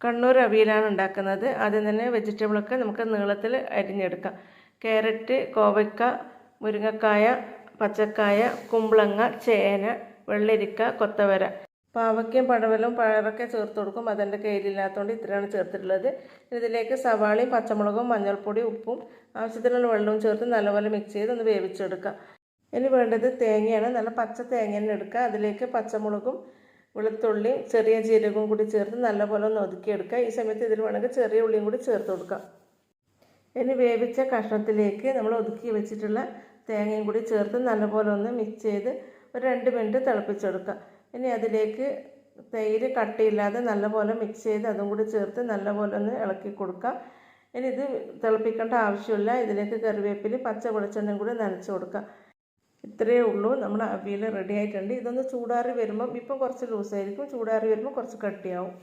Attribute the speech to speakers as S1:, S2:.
S1: കണ്ണൂർ അവിയലാണ് ഉണ്ടാക്കുന്നത്. ആദ്യം തന്നെ വെജിറ്റബിളൊക്കെ നമുക്ക് നീളത്തിൽ അരിഞ്ഞെടുക്കാം. ക്യാരറ്റ് കോവയ്ക്ക മുരിങ്ങക്കായ പച്ചക്കായ കുമ്പളങ്ങ ചേന വെള്ളരിക്ക കൊത്തവര. പാവയ്ക്കയും പടവലും പഴവൊക്കെ ചേർത്ത് കൊടുക്കും. അതെന്റെ കയ്യിലില്ലാത്തതുകൊണ്ട് ഇത്രയാണ് ചേർത്തിട്ടുള്ളത്. ഇതിലേക്ക് സവാളയും പച്ചമുളകും മഞ്ഞൾപ്പൊടി ഉപ്പും ആവശ്യത്തിനുള്ള വെള്ളവും ചേർത്ത് നല്ലപോലെ മിക്സ് ചെയ്ത് ഒന്ന് വേവിച്ചെടുക്കാം. ഇനി വേണ്ടത് തേങ്ങയാണ്. നല്ല പച്ച തേങ്ങ തന്നെ എടുക്കുക. അതിലേക്ക് പച്ചമുളകും വെളുത്തുള്ളിയും ചെറിയ ജീരകവും കൂടി ചേർത്ത് നല്ലപോലെ ഒന്ന് ഒതുക്കിയെടുക്കുക. ഈ സമയത്ത് ഇതിൽ വേണമെങ്കിൽ ചെറിയ ഉള്ളിയും കൂടി ചേർത്ത് കൊടുക്കാം. ഇനി വേവിച്ച കഷ്ണത്തിലേക്ക് നമ്മൾ ഒതുക്കി വെച്ചിട്ടുള്ള തേങ്ങയും കൂടി ചേർത്ത് നല്ലപോലെ ഒന്ന് മിക്സ് ചെയ്ത് ഒരു രണ്ട് മിനിറ്റ് തിളപ്പിച്ചെടുക്കുക. ഇനി അതിലേക്ക് തൈര് കട്ടിയില്ലാതെ നല്ലപോലെ മിക്സ് ചെയ്ത് അതും കൂടി ചേർത്ത് നല്ലപോലെ ഒന്ന് ഇളക്കി കൊടുക്കുക. ഇനി ഇത് തിളപ്പിക്കേണ്ട ആവശ്യമില്ല. ഇതിലേക്ക് കറിവേപ്പില പച്ച വെളിച്ചെണ്ണയും കൂടി നനച്ച് കൊടുക്കുക. ഇത്രയേ ഉള്ളൂ. നമ്മുടെ അവിയൽ റെഡി ആയിട്ടുണ്ട്. ഇതൊന്ന് ചൂടാറി വരുമ്പം ഇപ്പം കുറച്ച് ലൂസായിരിക്കും ചൂടാറി വരുമ്പോൾ കുറച്ച് കട്ടിയാവും.